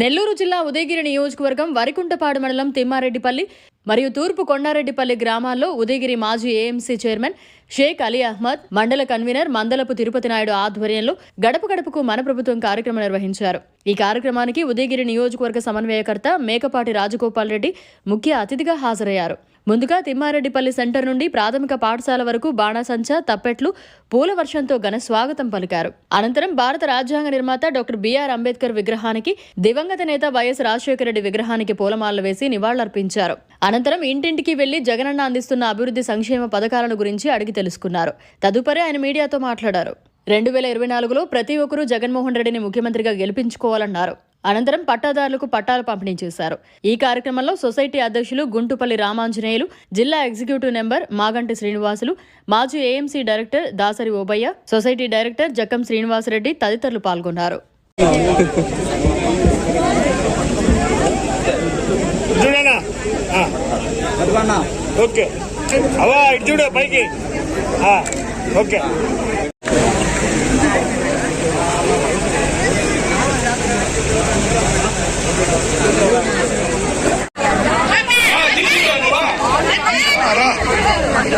నెల్లూరు జిల్లా ఉదయగిరి నియోజకవర్గం వరికుంటపాడు మండలం తిమ్మారెడ్డిపల్లి మరియు తూర్పు కొండారెడ్డిపల్లి గ్రామాల్లో ఉదయగిరి మాజీ ఏఎంసీ చైర్మన్ షేక్ అలీ అహ్మద్ మండల కన్వీనర్ మందలపు తిరుపతి నాయుడు ఆధ్వర్యంలో గడప గడపకు మన ప్రభుత్వం కార్యక్రమం నిర్వహించారు. ఈ కార్యక్రమానికి ఉదయగిరి నియోజకవర్గ సమన్వయకర్త మేకపాటి రాజగోపాల్ రెడ్డి ముఖ్య అతిథిగా హాజరయ్యారు. ముందుగా తిమ్మారెడ్డిపల్లి సెంటర్ నుండి ప్రాథమిక పాఠశాల వరకు బాణాసంచా తప్పెట్లు పూల వర్షంతో ఘన స్వాగతం పలికారు. అనంతరం భారత రాజ్యాంగ నిర్మాత డాక్టర్ బిఆర్ అంబేద్కర్ విగ్రహానికి దివంగత నేత వైఎస్ రాజశేఖర రెడ్డి విగ్రహానికి పూలమాలలు వేసి నివాళులర్పించారు. అనంతరం ఇంటింటికి వెళ్ళి జగనన్న అందిస్తున్న అభివృద్ధి సంక్షేమ పథకాలను గురించి అడిగి తెలుసుకున్నారు. తదుపరి ఆయన మీడియాతో మాట్లాడారు. రెండు వేల ఇరవై నాలుగులో ప్రతి ఒక్కరూ జగన్మోహన్ రెడ్డిని ముఖ్యమంత్రిగా గెలిపించుకోవాలన్నారు. అనంతరం పట్టాదారులకు పట్టాలు పంపిణీ చేశారు. ఈ కార్యక్రమంలో సొసైటీ అధ్యక్షులు గుంటుపల్లి రామాంజనేయులు జిల్లా ఎగ్జిక్యూటివ్ నెంబర్ మాగంటి శ్రీనివాసులు మాజీ AMC director Dasari Obaiah society director Jakkam Srinivasareddy తదితరులు పాల్గొన్నారు. ఓకే. అవా ఇటు చూడు పైకి. ఆ, ఓకే.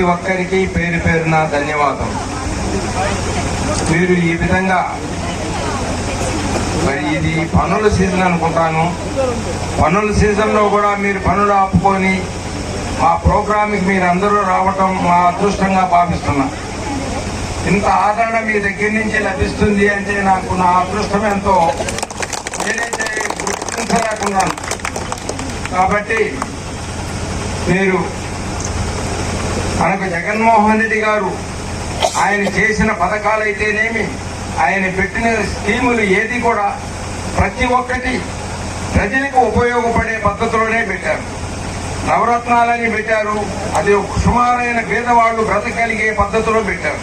ప్రతి ఒక్కరికి పేరు పేరున ధన్యవాదం. మీరు ఈ విధంగా మరి ఇది పనుల సీజన్ అనుకుంటాను. పనుల సీజన్లో కూడా మీరు పనులు ఆపుకొని మా ప్రోగ్రామ్కి మీరు అందరూ రావటం మా అదృష్టంగా భావిస్తున్నా. ఇంత ఆదరణ మీ దగ్గర నుంచి లభిస్తుంది అంటే నాకు నా అదృష్టం ఎంతో. నేనైతే గుర్తించలేకున్నాను. కాబట్టి మీరు మనకు జగన్మోహన్ రెడ్డి గారు ఆయన చేసిన పథకాలు అయితేనేమి ఆయన పెట్టిన స్కీములు ఏది కూడా ప్రతి ఒక్కటి ప్రజలకు ఉపయోగపడే పద్ధతిలోనే పెట్టారు. నవరత్నాలని పెట్టారు. అది ఒక సుమారైన పేదవాళ్ళు బ్రతకలిగే పద్ధతిలో పెట్టారు.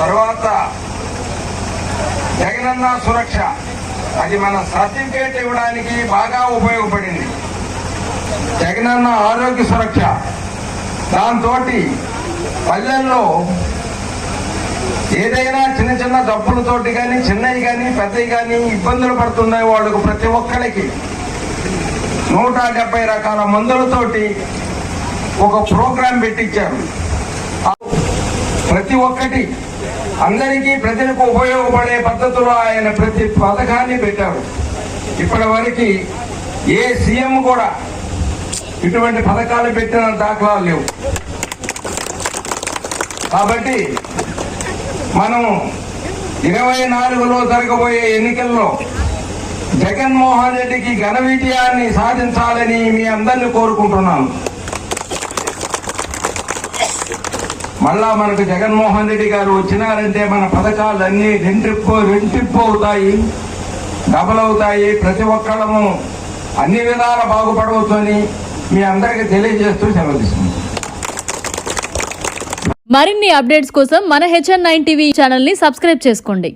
తర్వాత జగనన్న సురక్ష అది మన సర్టిఫికేట్ ఇవ్వడానికి బాగా ఉపయోగపడింది. జగనన్న ఆరోగ్య సురక్ష దాంతో పల్లెల్లో ఏదైనా చిన్న చిన్న జబ్బులతోటి కానీ చిన్నవి కానీ పెద్దవి కానీ ఇబ్బందులు పడుతున్నాయి వాళ్ళకు ప్రతి ఒక్కరికి నూట డెబ్బై రకాల మందులతోటి ఒక ప్రోగ్రాం పెట్టించారు. ప్రతి ఒక్కటి అందరికీ ప్రజలకు ఉపయోగపడే పద్ధతిలో ఆయన ప్రతి పథకాన్ని పెట్టారు. ఇప్పటి వరకు ఏ సీఎం కూడా ఇటువంటి పథకాలు పెట్టిన దాఖలాలు లేవు. కాబట్టి మనం ఇరవై నాలుగులో జరగబోయే ఎన్నికల్లో జగన్మోహన్ రెడ్డికి ఘన విజయాన్ని సాధించాలని మీ అందరిని కోరుకుంటున్నాను. మళ్ళా మనకు జగన్మోహన్ రెడ్డి గారు వచ్చినారంటే మన పథకాలు అన్నీ రెంటిప్పు రెంటిప్పు అవుతాయి డబల్ అవుతాయి. ప్రతి ఒక్కళ్ళము అన్ని విధాల బాగుపడవచ్చని మీ అందరికీ తెలియజేస్తూ సెలవు తీసుకుంటాం మరిన్ని అప్డేట్స్ కోసం మన హెచ్ఎన్ నైన్ టీవీ ఛానల్ని సబ్స్క్రైబ్ చేసుకోండి.